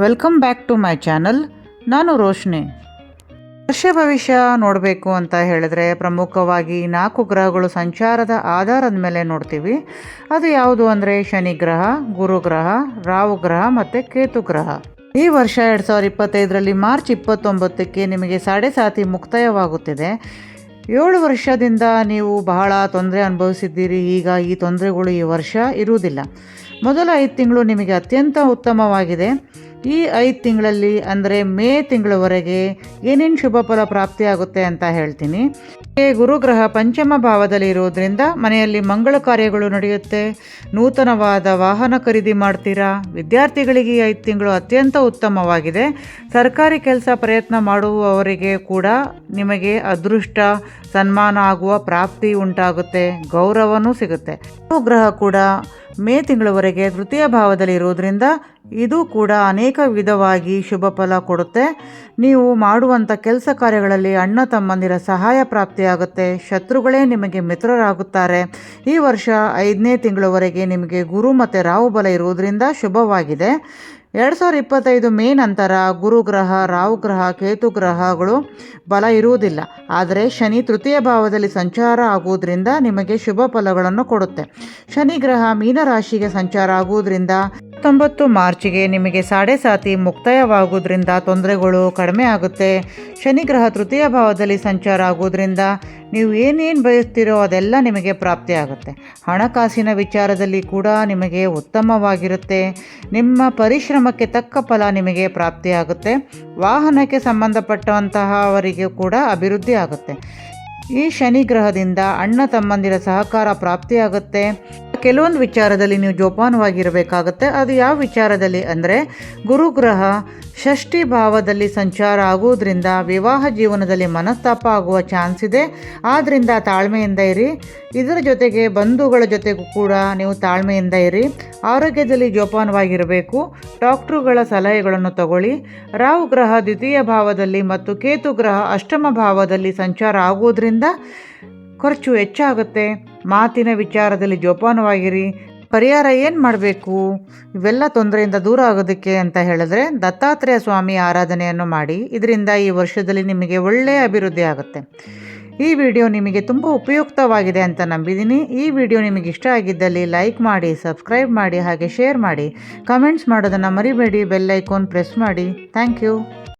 Welcome back to my channel. ನಾನು ರೋಶ್ನಿ. ವರ್ಷ ಭವಿಷ್ಯ ನೋಡಬೇಕು ಅಂತ ಹೇಳಿದ್ರೆ ಪ್ರಮುಖವಾಗಿ ನಾಲ್ಕು ಗ್ರಹಗಳು ಸಂಚಾರದ ಆಧಾರದ ಮೇಲೆ ನೋಡ್ತೀವಿ. ಅದು ಯಾವುದು ಅಂದರೆ ಶನಿ ಗ್ರಹ ಗುರುಗ್ರಹ ರಾಹು ಗ್ರಹ ಮತ್ತು ಕೇತು ಗ್ರಹ. ಈ ವರ್ಷ ಎರಡು ಸಾವಿರದ ಇಪ್ಪತ್ತೈದರಲ್ಲಿ ಮಾರ್ಚ್ ಇಪ್ಪತ್ತೊಂಬತ್ತಕ್ಕೆ ನಿಮಗೆ ಸಾಡೆ ಸಾತಿ ಮುಕ್ತಾಯವಾಗುತ್ತಿದೆ. ಏಳು ವರ್ಷದಿಂದ ನೀವು ಬಹಳ ತೊಂದರೆ ಅನುಭವಿಸಿದ್ದೀರಿ. ಈಗ ಈ ತೊಂದರೆಗಳು ಈ ವರ್ಷ ಇರುವುದಿಲ್ಲ. ಮೊದಲ ಐದು ತಿಂಗಳು ನಿಮಗೆ ಅತ್ಯಂತ ಉತ್ತಮವಾಗಿದೆ. ಈ ಐದು ತಿಂಗಳಲ್ಲಿ ಅಂದರೆ ಮೇ ತಿಂಗಳವರೆಗೆ ಏನೇನು ಶುಭ ಫಲ ಪ್ರಾಪ್ತಿಯಾಗುತ್ತೆ ಅಂತ ಹೇಳ್ತೀನಿ. ಗುರುಗ್ರಹ ಪಂಚಮ ಭಾವದಲ್ಲಿ ಇರುವುದರಿಂದ ಮನೆಯಲ್ಲಿ ಮಂಗಳ ಕಾರ್ಯಗಳು ನಡೆಯುತ್ತೆ. ನೂತನವಾದ ವಾಹನ ಖರೀದಿ ಮಾಡ್ತೀರಾ? ವಿದ್ಯಾರ್ಥಿಗಳಿಗೆ ಈ ಐದು ತಿಂಗಳು ಅತ್ಯಂತ ಉತ್ತಮವಾಗಿದೆ. ಸರ್ಕಾರಿ ಕೆಲಸ ಪ್ರಯತ್ನ ಮಾಡುವವರಿಗೆ ಕೂಡ ನಿಮಗೆ ಅದೃಷ್ಟ, ಸನ್ಮಾನ ಆಗುವ ಪ್ರಾಪ್ತಿ ಉಂಟಾಗುತ್ತೆ. ಗೌರವನೂ ಸಿಗುತ್ತೆ. ಗುರುಗ್ರಹ ಕೂಡ ಮೇ ತಿಂಗಳವರೆಗೆ ತೃತೀಯ ಭಾವದಲ್ಲಿ ಇರೋದ್ರಿಂದ ಇದು ಕೂಡ ಅನೇಕ ವಿಧವಾಗಿ ಶುಭ ಫಲ ಕೊಡುತ್ತೆ. ನೀವು ಮಾಡುವಂಥ ಕೆಲಸ ಕಾರ್ಯಗಳಲ್ಲಿ ಅಣ್ಣ ತಮ್ಮಂದಿರ ಸಹಾಯ ಪ್ರಾಪ್ತಿಯಾಗುತ್ತೆ. ಶತ್ರುಗಳೇ ನಿಮಗೆ ಮಿತ್ರರಾಗುತ್ತಾರೆ. ಈ ವರ್ಷ ಐದನೇ ತಿಂಗಳವರೆಗೆ ನಿಮಗೆ ಗುರು ಮತ್ತು ರಾಹುಬಲ ಇರುವುದರಿಂದ ಶುಭವಾಗಿದೆ. ಎರಡು ಸಾವಿರ ಇಪ್ಪತ್ತೈದು ಮೇ ನಂತರ ಗುರುಗ್ರಹ, ರಾಹುಗ್ರಹ, ಕೇತುಗ್ರಹಗಳು ಬಲ ಇರುವುದಿಲ್ಲ. ಆದರೆ ಶನಿ ತೃತೀಯ ಭಾವದಲ್ಲಿ ಸಂಚಾರ ಆಗುವುದರಿಂದ ನಿಮಗೆ ಶುಭ ಫಲಗಳನ್ನು ಕೊಡುತ್ತೆ. ಶನಿ ಗ್ರಹ ಮೀನರಾಶಿಗೆ ಸಂಚಾರ ಆಗುವುದರಿಂದ ಹತ್ತೊಂಬತ್ತು ಮಾರ್ಚಿಗೆ ನಿಮಗೆ ಸಾಡೆ ಸಾತಿ ಮುಕ್ತಾಯವಾಗುವುದರಿಂದ ತೊಂದರೆಗಳು ಕಡಿಮೆ ಆಗುತ್ತೆ. ಶನಿಗ್ರಹ ತೃತೀಯ ಭಾವದಲ್ಲಿ ಸಂಚಾರ ಆಗುವುದರಿಂದ ನೀವು ಏನೇನು ಬಯಸ್ತೀರೋ ಅದೆಲ್ಲ ನಿಮಗೆ ಪ್ರಾಪ್ತಿಯಾಗುತ್ತೆ ಹಣಕಾಸಿನ ವಿಚಾರದಲ್ಲಿ ಕೂಡ ನಿಮಗೆ ಉತ್ತಮವಾಗಿರುತ್ತೆ. ನಿಮ್ಮ ಪರಿಶ್ರಮಕ್ಕೆ ತಕ್ಕ ಫಲ ನಿಮಗೆ ಪ್ರಾಪ್ತಿಯಾಗುತ್ತೆ ವಾಹನಕ್ಕೆ ಸಂಬಂಧಪಟ್ಟಂತಹ ಅವರಿಗೆ ಕೂಡ ಅಭಿವೃದ್ಧಿ ಆಗುತ್ತೆ. ಈ ಶನಿ ಗ್ರಹದಿಂದ ಅಣ್ಣ ತಮ್ಮಂದಿರ ಸಹಕಾರ ಪ್ರಾಪ್ತಿಯಾಗುತ್ತೆ ಕೆಲವೊಂದು ವಿಚಾರದಲ್ಲಿ ನೀವು ಜೋಪಾನವಾಗಿರಬೇಕಾಗತ್ತೆ. ಅದು ಯಾವ ವಿಚಾರದಲ್ಲಿ ಅಂದರೆ, ಗುರುಗ್ರಹ ಷಷ್ಠಿ ಭಾವದಲ್ಲಿ ಸಂಚಾರ ಆಗುವುದರಿಂದ ವಿವಾಹ ಜೀವನದಲ್ಲಿ ಮನಸ್ತಾಪ ಆಗುವ ಚಾನ್ಸ್ ಇದೆ. ಆದ್ದರಿಂದ ತಾಳ್ಮೆಯಿಂದ ಇರಿ. ಇದರ ಜೊತೆಗೆ ಬಂಧುಗಳ ಜೊತೆಗೂ ಕೂಡ ನೀವು ತಾಳ್ಮೆಯಿಂದ ಇರಿ. ಆರೋಗ್ಯದಲ್ಲಿ ಜೋಪಾನವಾಗಿರಬೇಕು. ಡಾಕ್ಟ್ರುಗಳ ಸಲಹೆಗಳನ್ನು ತಗೊಳ್ಳಿ. ರಾಹು ಗ್ರಹ ದ್ವಿತೀಯ ಭಾವದಲ್ಲಿ ಮತ್ತು ಕೇತು ಗ್ರಹ ಅಷ್ಟಮ ಭಾವದಲ್ಲಿ ಸಂಚಾರ ಆಗುವುದರಿಂದ ಖರ್ಚು ಹೆಚ್ಚಾಗುತ್ತೆ. ಮಾತಿನ ವಿಚಾರದಲ್ಲಿ ಜೋಪಾನವಾಗಿರಿ. ಪರಿಹಾರ ಏನು ಮಾಡಬೇಕು? ಇವೆಲ್ಲ ತೊಂದರೆಯಿಂದ ದೂರ ಆಗೋದಕ್ಕೆ ಅಂತ ಹೇಳಿದ್ರೆ ದತ್ತಾತ್ರೇಯ ಸ್ವಾಮಿ ಆರಾಧನೆಯನ್ನು ಮಾಡಿ, ಇದರಿಂದ ಈ ವರ್ಷದಲ್ಲಿ ನಿಮಗೆ ಒಳ್ಳೆಯ ಅಭಿವೃದ್ಧಿ ಆಗುತ್ತೆ. ಈ ವಿಡಿಯೋ ನಿಮಗೆ ತುಂಬ ಉಪಯುಕ್ತವಾಗಿದೆ ಅಂತ ನಂಬಿದ್ದೀನಿ. ಈ ವಿಡಿಯೋ ನಿಮಗೆ ಇಷ್ಟ ಆಗಿದ್ದಲ್ಲಿ ಲೈಕ್ ಮಾಡಿ, ಸಬ್ಸ್ಕ್ರೈಬ್ ಮಾಡಿ, ಹಾಗೆ ಶೇರ್ ಮಾಡಿ. ಕಮೆಂಟ್ಸ್ ಮಾಡೋದನ್ನು ಮರಿಬೇಡಿ, ಬೆಲ್ ಐಕಾನ್ ಪ್ರೆಸ್ ಮಾಡಿ. Thank you.